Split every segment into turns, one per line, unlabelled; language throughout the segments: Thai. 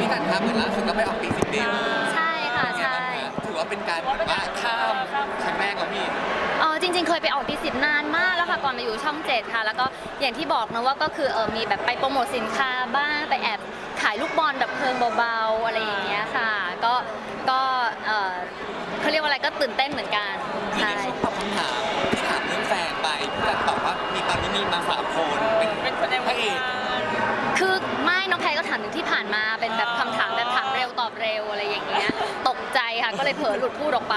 พี่กันครับเหมือนล่าสุดก็ไปออกตีสิบเดย์
ใช่ค่ะ
เป็นไง
ใช่
บ้างคะถือว่าเป็นการแบบว่าข้ามครั้งแรกแล้วพี่
เออจริงๆ เคยไปออกตีสิบนานมากแล้วค่ะก่อนมาอยู่ช่องเจ็ดค่ะ แล้วก็อย่างที่บอกนะว่าก็คือเออมีแบบไปโปรโมทสินค้าบ้างไปแอบขายลูกบอลแบบเพลิงเบาๆอะไรอย่างเงี้ยค่ะ ก็ก็เออเขาเรียกว่าอะไรก็ตื่นเต้นเหมือนกัน
ที่
ใช่
ในช่วงตอบคำถามที่ถามเรื่องแฟนไปพี่กันตอบว่ามีตอนนี้มีมาสามคนเป็น
เป็นคน
เล
ยเผลอหลุดพูดออกไป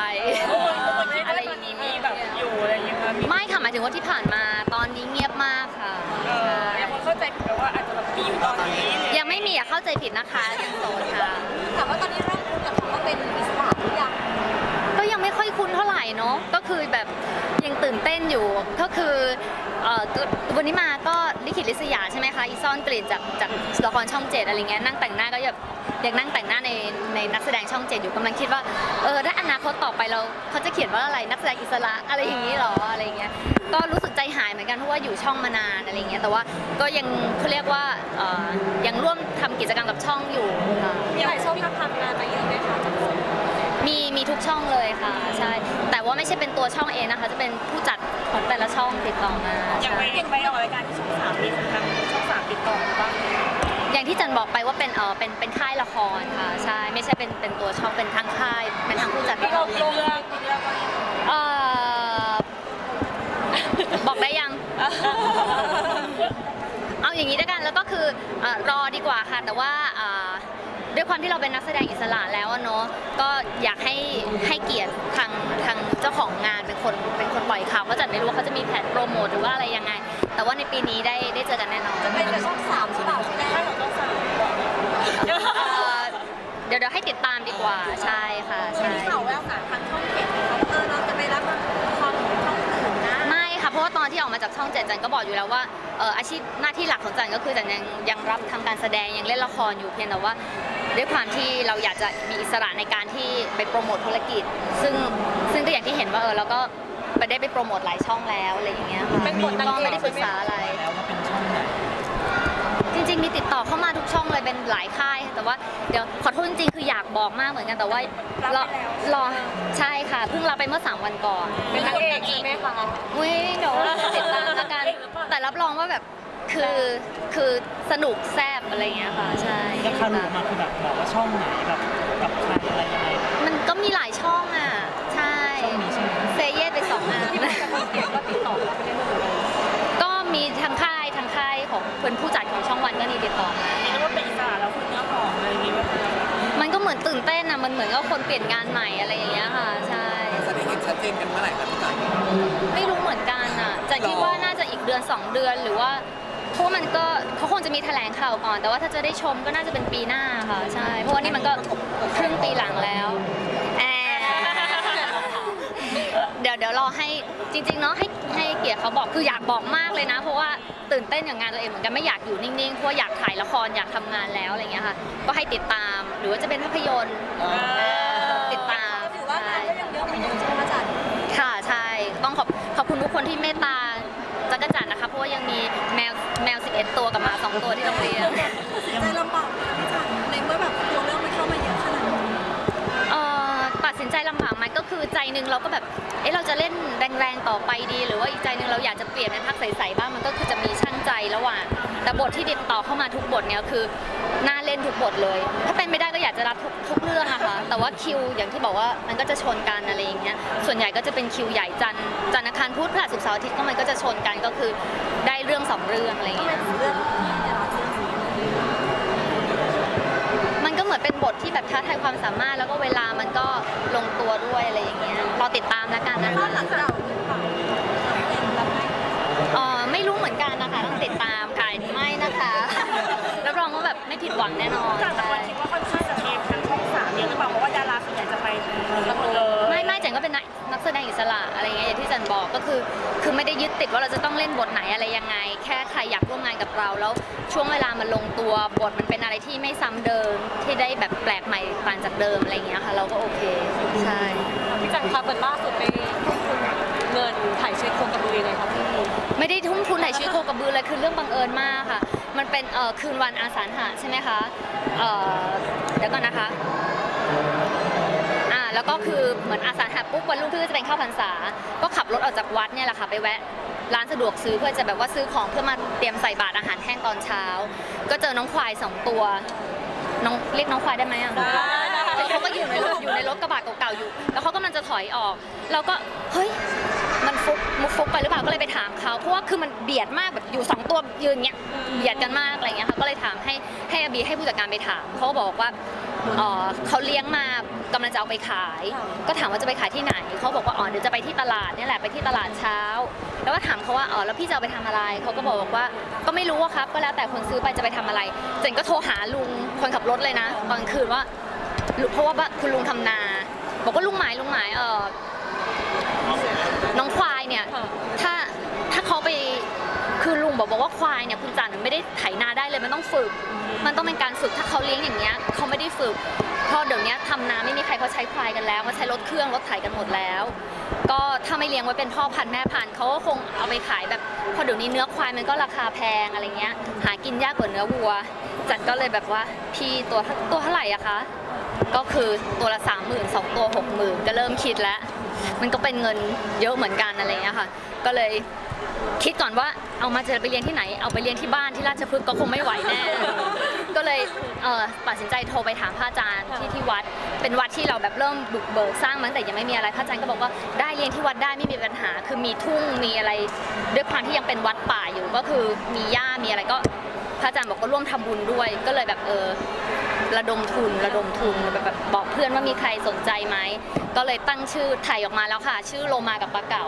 อะไร
อะไร
อ
อย่าง
นี้
งี้
มีแบบอยู่อะไรอย่างเงี้ยค่ะมี
ไม่ค่ะหมายถึงว่าที่ผ่านมาตอนนี้เงียบมากค่ะ
เออยังคนเข้าใจผิดไปว่าอาจจะแบบมีอยู่ตอนนี้
ยังไม่มีอะเข้าใจผิดนะคะยังโสดค่ะ
ถามว่าตอนนี้เริ่มคุ้นกับคำว่าเป็นอิสระหรือยัง
ก็ยัง ไม่ค่อยคุ้นเท่าไหร่เนาะก็คือแบบยังตื่นเต้นอยู่ก็คืออวันนี้มาก็ลิขิตลิศยาใช่ไหมคะอีซ่อนกลิ่นจากจากละครช่องเจ็ดอะไรเงี้ยนั่งแต่งหน้าก็แบบยังนั่งแต่งหน้าในในนักแสดงช่องเจ็ดอยู่กำลังคิดว่าเออถ้าอนาคตต่อไปเราเขาจะเขียนว่าอะไรนักแสดงอิสระอะไรอย่างนี้หรออะไรเงี้ยก็รู้สึกใจหายเหมือนกันเพราะว่าอยู่ช่องมานานอะไรเงี้ยแต่ว่าก็ยังเขาเรียกว่าเออยังร่วมทำกิจกรรมกับช่องอยู่ค่ะ
มีหลายช่องทำงานมาเยอะไหมคะจากคน
มีมีทุกช่องเลยค่ะใช่แต่ว่าไม่ใช่เป็นตัวช่องเองนะคะ จะเป็นผู้จัดของแต่ละช่องติดต่อมา
ยัง
ใช่
ไปยังไปออกรายการที่ช่องสามมีทางช่องสามติดต่อมาบ้างไหม
อย่างที่จันบอกไปว่าเป็นเออเป็นเป็นค่ายละครค่ะใช่ไม่ใช่เป็นเป็นตัวช่องเป็นทั้งค่ายเป็นทั้งผู้จัด
ที่เราเรื่องที่เรา
เออบอกได้ยังเอาอย่างนี้ด้วยกันแล้วก็คือเอ่อรอดีกว่าค่ะแต่ว่าเอ่อ ด้วยความที่เราเป็นนักแสดงอิสระแล้วอะเนาะก็อยากให้ให้เกียรติทางทางเจ้าของงานเป็นคนเป็นคนปล่อยข่าวก็จะไม่รู้ว่าเขาจะมีแผนโปรโมทหรือว่าอะไรยังไง แต่ว่าในปีนี้ได้ได้เจอกันแน่นอน
จะเป็นกับช่องสามหรือเปล่าที่
ถ้า
ได้
เราต้องสาม
เอ่อเดี๋ยวเดี๋ยวให้ติดตามดีกว่าใช่ค่ะใช่
มีข่าวแววค่ะทางช่องเจ็ดเขาเออเราจะไปรับละครของช่องอื่นนะ
ไม่ค่ะเพราะว่าตอนที่ออกมาจากช่องเจ็ดจันก็บอกอยู่แล้วว่าเอ่ออาชีพหน้าที่หลักของจันก็คือจันยังยังรับทำการแสดงยังเล่นละครอยู่เพียงแต่ว่า ด้วยความที่เราอยากจะมีอิสระในการที่ไปโปรโมทธุรกิจ ซึ่งซึ่งก็อย่างที่เห็นว่าเออเราก็ไปได้ไปโปรโมทหลายช่องแล้วอะไรอย่างเงี้ยค่ะ
เป็นบทนาง
ก็
เอก
ไม่ได้ปรึกษาอะไร
แล้วว่าเป็นช่องไหน
จริง ๆ มีติดต่อเข้ามาทุกช่องเลยเป็นหลายค่าย แต่ว่าเดี๋ยวขอโทษจริงๆคืออยากบอกมากเหมือนกันแต่ว่ารอรอใช่ค่ะเพิ่งรับไปเมื่อ 3 วันก่อน
เป็นนางเอกใช่ไหมคะ
อุ้ยเดี๋ยวติดตามละกันแต่รับรองว่าแบบ คือคือสนุกแซ่บอะไรเงี้ยค่ะใช่
แล้วคารุมาคือแบบบอกว่าช่องไหนแบบกับใครอะไรยังไง
มันก็มีหลายช่องอะใช่
ช่องนี้ใช่ไหม
เซเยสไปสองอัน
ที่เป็นกับเกียรติก็ติดต่อเราไปเรื่อยๆ
ก็มีทางค่ายทางค่ายของเป็นผู้จัดของช่องวันก็มีติดต่อมา
นี่ก็ว่าเป็นอิสระแล้วคุณเนื้อหอมอะไรอย่างงี้ว่า
มันก็เหมือนตื่นเต้นอะมันเหมือนกับคนเปลี่ยนงานใหม่อะไรอย่างเงี้ยค่ะใช่
จะได้เห็นชัดเจนกันเมื่อไหร่ครับพี่กัน
ไม่รู้เหมือนกันอะจะคิดว่าน่าจะอีกเดือน 2 เดือนหรือว่าเพ ราะว่ามันก็เขาคงจะมีแถลงข่าวก่อน แต่ว่าถ้าจะได้ชมก็น่าจะเป็นปีหน้าค่ะใช่ เพราะว่านี่มันก็ครึ่งปีหลังแล้วแอบเดี๋ยวเดี๋ยวรอให้จริงๆเนาะให้ให้เกียรติเขาบอกคืออยากบอกมากเลยนะ เพราะว่าตื่นเต้นอย่างงานตัวเองเหมือนกันไม่อยากอยู่นิ่งๆเพราะว่าอยากถ่ายละครอยากทำงานแล้วอะไรเงี้ยค่ะ ก็ให้ติดตามหรือว่าจะเป็นภาพยนตร์ติดตาม
ก็ถือว่างานก็ยังเยอะเหมือนเดิมใช่ไหมอาจารย์
ค่ะใช่ต้องขอบขอบคุณทุกคนที่เมตตาจักรจันทร์นะคะเพราะว่ายังมีแมว แมว 11 ตัวกับหมา 2 ตัวที่โรงเรียน
ใจลำบากไหมคะพี่จันในเมื่อแบบตัวเรื่องมันเข้ามาเยอะขนาดนี้
เอ่อตัดสินใจลำบากไหมก็คือใจหนึ่งเราก็แบบ เอ๊ะเราจะเล่นแรงๆต่อไปดี หรือว่าอีกใจหนึ่งเราอยากจะเปลี่ยนเป็นพักใสๆบ้างมันก็คือจะมีช่างใจระหว่าง แต่บทที่ติดต่อเข้ามาทุกบทเนี่ยคือน่าเล่นทุกบทเลย ถ้าเป็นไม่ได้ก็อยากจะรับทุกทุกเรื่องอะค่ะแต่ว่าคิวอย่างที่บอกว่ามันก็จะชนกันอะไรอย่างเงี้ย ส่วนใหญ่ก็จะเป็นคิวใหญ่จันทร์จันทร์อังคารพุธพฤหัสศุกร์เสาร์อาทิตย์ก็มันก็จะชนกันก็คือได้เรื่องสองเรื่องอะไรอย่าง
ทำ
เงี้ย
ไมถึงเลือกที่จะรับเรื่องนี้
มันก็เหมือนเป็นบทที่แบบท้าทายความสามารถแล้วก็เวลามันก็ลงตัวด้วยอะไรอย่างเงี้ยรอติดตามแล้วกันนะ
บ้า
คะ
นหลังเก่าหรือเปล่าเป็นรับให้
เอ่อไม่รู้เหมือนกันนะคะต้องติดตามค่ะไม่นะคะรับรองว่าแบบไม่ผิดหวังแน่นอน
จากแต่คนคิดว่าค่อนข้างจะเทปทั้งช่องสามเยอะหรือเปล่าเพราะว่าดาราส่วนใหญ่จะไปทางนี้หมดเลย
ไม่ไม่จั นก็เป็นนักนักแสดงอิสระอะไรเงี้ยอย่างที่จันบอกก็คือคือไม่ได้ยึดติดว่าเราจะต้องเล่นบทไหนอะไรยังไง แค่ใครอยากร่วมงานกับเราแล้วช่วงเวลามันลงตัวบทมันเป็นอะไรที่ไม่ซ้ำเดิมที่ได้แบบแปลกใหม่ต่างจากเดิมอะไรเงี้ยค่ะเราก็โอเคใช่
พี่จันคะเหมือนล่าสุดไปควบคุม
เงินถ่ายชีวิตโคกระบือยังไงคะพี่
ไม่ได้ทุ่มทุนไหนชีวิตโคกระบือเลยคือเรื่องบังเอิญมากค่ะ มันเป็นเอ่อคืนวันอาสาฬหะใช่ไหมคะเอ่อเดี๋ยวก่อนนะคะอ่า แล้วก็คือเหมือนอาสาฬหะปุ๊บวันรุ่งขึ้นก็จะเป็นเข้าพรรษา ก็ขับรถออกจากวัดเนี่ยแหละค่ะไปแวะร้านสะดวกซื้อเพื่อจะแบบว่าซื้อของเพื่อมาเตรียมใส่บาตรอาหารแห้งตอนเช้า ก็เจอน้องควายสองตัวน้องเรียกน้องควายได้ไหมอะ
ได้
เขาก็อยู่ในรถอยู่ในรถกระบะเก่าๆอยู่ แล้วเขากำลังจะถอยออก เราก็เฮ้ยมันฟุกมุกฟุกไปหรือเปล่าก็เลยไปถามเขาเพราะว่าคือมันเบียดมากแบบอยู่สองตัวยืนเงี้ยเบียดกันมากอะไรเงี้ยค่ะก็เลยถามให้ให้อบีให้ผู้จัดการไปถามเขาก็บอกว่าเอ่อเขาเลี้ยงมา กำลังจะเอาไปขาย ก็ถามว่าจะไปขายที่ไหนเขาบอกว่าอ๋อเดี๋ยวจะไปที่ตลาดนี่แหละไปที่ตลาดเช้า แล้วก็ถามเขาว่าอ๋อแล้วพี่จะเอาไปทำอะไรเขาก็บอกว่าก็ไม่รู้อะครับ ก็แล้วแต่คนซื้อไปจะไปทำอะไร เจนก็โทรหาลุงคนขับรถเลยนะตอนกลางคืนว่าเพราะว่าคุณลุงทำนา บอกว่าลุงหมายลุงหมายเออน้องควายเนี่ยถ้าถ้าเขาไป คือลุงบอกบอกว่าควายเนี่ยคุณจันทร์ไม่ได้ไถนาได้เลยมันต้องฝึก มันต้องเป็นการฝึกถ้าเขาเลี้ยงอย่างเงี้ยเขาไม่ได้ฝึกเพราะเดี๋ยวนี้ทำนาไม่มีใครเขาใช้ควายกันแล้วเขาใช้รถเครื่องรถไถกันหมดแล้ว ก็ถ้าไม่เลี้ยงไว้เป็นพ่อพันธุ์แม่พันธุ์เขาก็คงเอาไปขายแบบเพอเดี๋ยวนี้เนื้อควายมันก็ราคาแพงอะไรเงี้ย หากินยากกว่าเนื้อวัว จันก็เลยแบบว่าพี่ตัวตัวเท่าไหร่อะคะก็คือตัวละสามหมื่นสองตัวหกหมื่นก็เริ่มคิดแล้ว มันก็เป็นเงินเยอะเหมือนกันอะไรเงี้ยค่ะ ก็เลยคิดก่อนว่าเอามาจะไปเรียนที่ไหน เอาไปเรียนที่บ้านที่ราชพฤกษ์ก็คงไม่ไหวแน่ ก็เลยเออตัดสินใจโทรไปถามพระอาจารย์ที่ที่วัด เป็นวัดที่เราแบบเริ่มบุกเบิกสร้างมั้งแต่ยังไม่มีอะไร พระอาจารย์ก็บอกว่าได้เรียนที่วัดได้ไม่มีปัญหา คือมีทุ่งมีอะไรด้วยความที่ยังเป็นวัดป่าอยู่ก็คือมีหญ้ามีอะไรก็พระอาจารย์บอกว่าร่วมทำบุญด้วย ก็เลยแบบเออ ระดมทุนระดมทุนแบบแบบบอกเพื่อนว่ามีใครสนใจไหม ก็เลยตั้งชื่อไทยออกมาแล้วค่ะ ชื่อโลมากับปลาเก๋า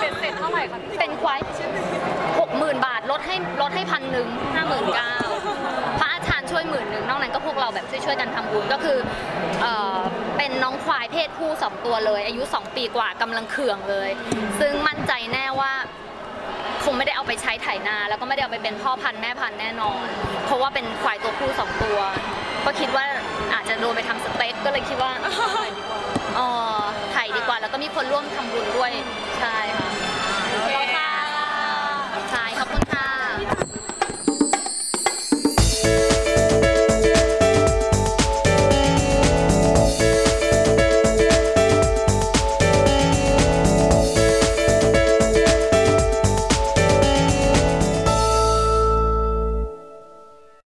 เป็นเสร็จเท่าไหร่คะพี่
เป็นควายหกหมื่นบาทลดให้ลดให้พันหนึ่งห้าหมื่นเก้าพระอาจารย์ช่วยหมื่นหนึ่งนอกนั้นก็พวกเราแบบช่วยๆกันทำบุญก็คือเอ่อเป็นน้องควายเพศผู้สองตัวเลย อายุ2ปีกว่ากำลังเขื่องเลย ซึ่งมั่นใจแน่ว่าคงไม่ได้เอาไปใช้ไถนา แล้วก็ไม่ได้เอาไปเป็นพ่อพันธุ์แม่พันธุ์แน่นอน เพราะว่าเป็นควายตัวผู้สองตัว ก็คิดว่าอาจจะโดนไปทำสเต็กก็เลยคิดว่าอ๋อไถ่ดีกว่าแล้วก็มีคนร่วมทำบุญด้วย ใช่ค่ะ
โอเคค่ะ
ใช่ขอบ